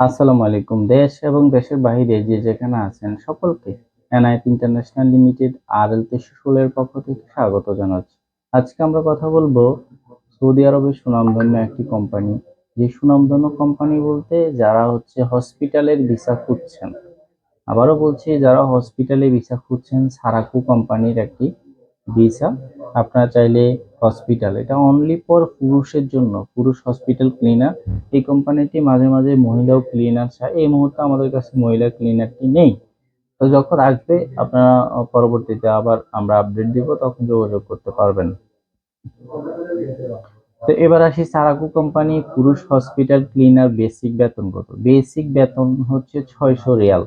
আসসালামু আলাইকুম। দেশ এবং দেশের বাইরে যে যেখানে আছেন সকলকে NIT international limited R L তেষট্টি পক্ষ থেকে স্বাগত জানাচ্ছি। আজকে আমরা কথা বলব সৌদি আরবের সুনামধন্য একটি কোম্পানি। যে সুনামধন্য কোম্পানি বলতে যারা হচ্ছে হসপিটালের ভিসা খুঁজছেন। আবারও বলছি, যারা হসপিটালে ভিসা খুঁজছেন সারাকু কোম্পানির একটি ভিসা আপনারা চাইলে হসপিটাল এটা অনলি ফর পুরুষের জন্য পুরুষ হসপিটাল ক্লিনার এই কোম্পানিটি মাঝে মাঝে মহিলাও ক্লিনার চায়। এই মুহূর্তে আমাদের কাছে মহিলা ক্লিনারটি নেই। তো যখন আসবে আপনারা পরবর্তীতে আবার আমরা আপডেট দিব তখন যোগাযোগ করতে পারবেন। তো এবার আসি সারাকু কোম্পানি পুরুষ হসপিটাল ক্লিনার বেসিক বেতন কত? বেসিক বেতন হচ্ছে ছয়শো রিয়াল।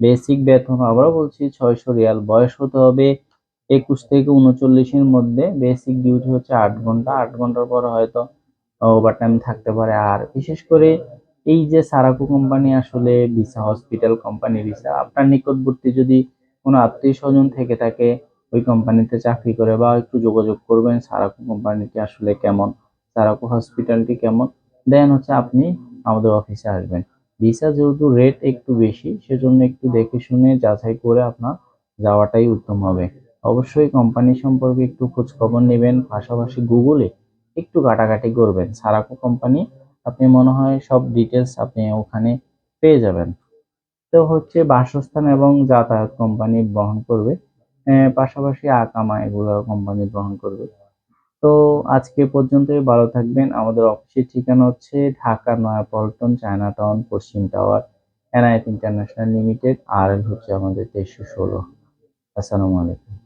বেসিক বেতন আবারও বলছি ছয়শো রিয়াল। বয়স হতে হবে? একুশ থেকে উনচল্লিশের মধ্যে বেসিক ডিউটি হচ্ছে আট ঘণ্টা। আট ঘণ্টার পর হয়তো ওভার টাইম থাকতে পারে। আর বিশেষ করে এই যে সারাকু কোম্পানি আসলে ভিসা হসপিটাল কোম্পানি ভিসা আপনার নিকটবর্তী যদি কোনো আত্মীয় স্বজন থেকে থাকে, ওই কোম্পানিতে চাকরি করে বা একটু যোগাযোগ করবেন, সারাকু কোম্পানিটি আসলে কেমন? সারাকু হসপিটালটি কেমন? দেন হচ্ছে আপনি আমাদের অফিসে আসবেন। ভিসা যেহেতু রেট একটু বেশি, সেজন্য একটু দেখে শুনে যাচাই করে আপনার যাওয়াটাই উত্তম হবে। অবশ্যই কোম্পানি সম্পর্কে একটু খোঁজ খবর নেবেন, পাশাপাশি গুগলে একটু ঘাটাঘাটি করবেন। সারাকো কোম্পানি আপনি মনে হয় সব ডিটেলস আপনি ওখানে পেয়ে যাবেন। তো হচ্ছে বাসস্থান এবং যাতায়াত কোম্পানি বহন করবে। পাশাপাশি আকামা এগুলো কোম্পানি বহন করবে। তো আজকে পর্যন্তই ভালো থাকবেন। আমাদের অফিসের ঠিকানা হচ্ছে ঢাকা নয়াপল্টন চায়না টাউন পশ্চিম টাওয়ার এনআইএফ ইন্টারন্যাশনাল লিমিটেড আর হচ্ছে আমাদের তেইশশো ষোলো। আসসালামু আলাইকুম।